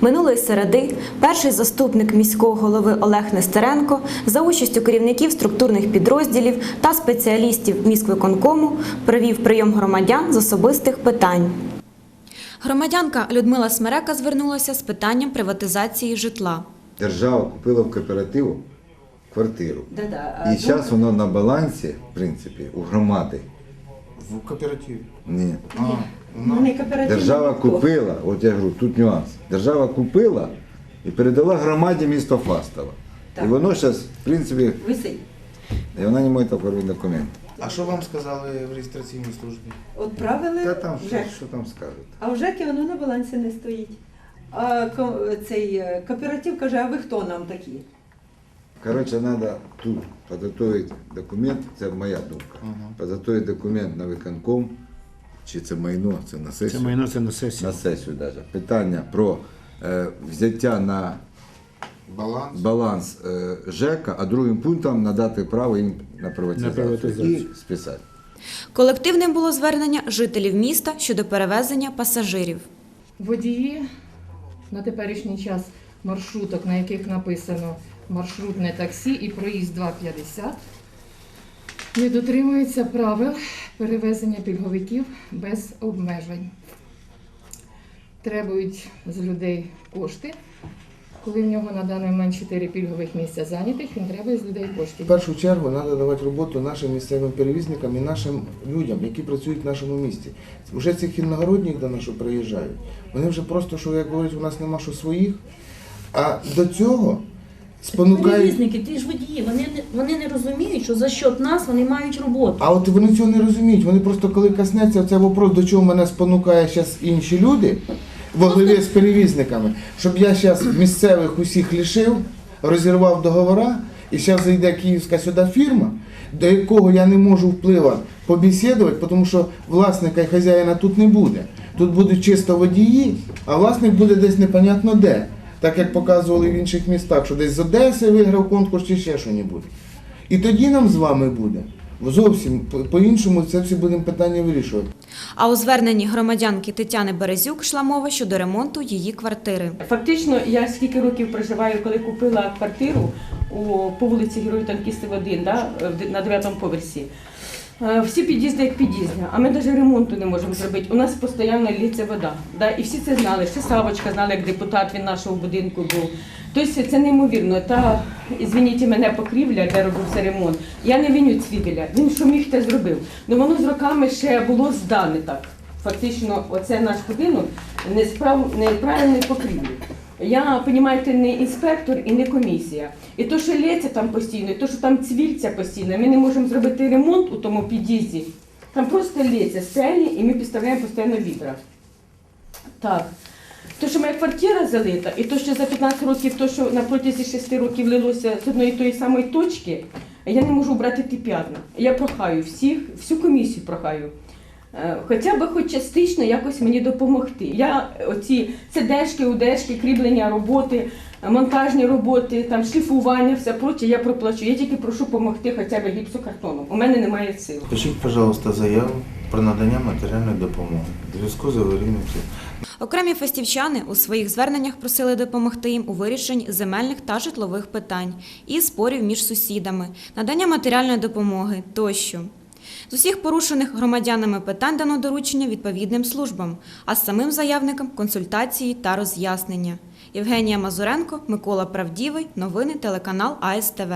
Минулої середи перший заступник міського голови Олег Нестеренко за участю керівників структурних підрозділів та спеціалістів міськвиконкому провів прийом громадян з особистих питань. Громадянка Людмила Смерека звернулася з питанням приватизації житла. Держава купила в кооперативу квартиру. Да-да. І зараз воно на балансі, в принципі, у громади. В кооперативі. Ні. А, Держава купила, от я говорю, тут нюанс. Держава купила і передала громаді місто Фастова. І воно зараз, в принципі, Висить. і вона не має оформити документи. а що вам сказали в реєстраційній службі? Отправили Та там що, вже. що там скажуть? А в ЖЕКі воно на балансі не стоїть. А ко- цей е, кооператив каже, а ви хто нам такі? Коротше, треба тут підготовити документ, це моя думка. Ага. Підготовити документ на виконком, чи це майно, це на сесію. Це майно це на сесії. На сесію навіть. Питання про е, взяття на Баланс. баланс е, ЖЕКа, а другим пунктом надати право їм на приватизацію, На приватизацію. і списати. Колективним було звернення жителів міста щодо перевезення пасажирів. Водії на теперішній час маршруток, на яких написано маршрутне таксі і проїзд 2,50, не дотримуються правил перевезення пільговиків без обмежень. Требують з людей кошти. Коли в нього на даний момент 4 пільгових місця зайнятих, він требує з людей В коштів. першу чергу треба давати роботу нашим місцевим перевізникам і нашим людям, які працюють в нашому місті. Вже цих іногородніх до нас приїжджають. Вони вже просто, що як говорять, у нас нема що своїх. А до цього спонукають. Перевізники, ті ж водії, вони не вони не розуміють, що за счет нас вони мають роботу. А от вони цього не розуміють. Вони просто коли коснеться цей вопрос, до чого мене спонукає зараз інші люди во главі з перевізниками, щоб я зараз місцевих усіх лишив, розірвав договора, і зараз зайде київська сюди фірма, до якого я не можу впливати побесідувати, тому що власника і хазяїна тут не буде. Тут будуть чисто водії, а власник буде десь непонятно де. Так як показували в інших містах, що десь з Одеси виграв конкурс чи ще щось. І тоді нам з вами буде. Зовсім по- по-іншому це всі будемо питання вирішувати. А у зверненні громадянки Тетяни Березюк йшла мова щодо ремонту її квартири. Фактично, я скільки років проживаю, коли купила квартиру у, по вулиці Героїв Танкістів 1, да, на 9 поверсі. Е, Всі під'їзди як під'їзди, а ми навіть ремонту не можемо зробити. У нас постійно лється вода. Да? І всі це знали. Ще Савочка знала, як депутат він нашого будинку був. Тобто це неймовірно. Та, звініть мене, покрівля, де робився ремонт. Я не виню Цвігеля. Він що міг, те зробив. Ну воно з роками ще було здане так. Фактично, оце наш будинок несправ... неправильний покрівлі. Я, понімаєте, не інспектор і не комісія. І то, що лється там постійно, і то, що там цвільця постійно, ми не можемо зробити ремонт у тому під'їзді. Там просто лється стелі, і ми підставляємо постійно відра. Так. То, що моя квартира залита, і то, що за 15 років, то, що на протязі 6 років лилося з одної тої самої точки, я не можу брати ті п'ятна. Я прохаю всіх, всю комісію прохаю. Е, Хоча б хоч частично якось мені допомогти. Я оці цедешки, удешки, кріплення роботи, монтажні роботи, там шліфування, все проче, я проплачу. Я тільки прошу допомогти хоча б гіпсокартоном. У мене немає сил. Пишіть, пожалуйста, заяву про надання матеріальної допомоги. Зв'язку з аварійним. Окремі фестівчани у своїх зверненнях просили допомогти їм у вирішенні земельних та житлових питань і спорів між сусідами, надання матеріальної допомоги тощо. З усіх порушених громадянами питань дано доручення відповідним службам, а з самим заявникам консультації та роз'яснення. Євгенія Мазуренко, Микола Правдівий, новини телеканал АСТВ.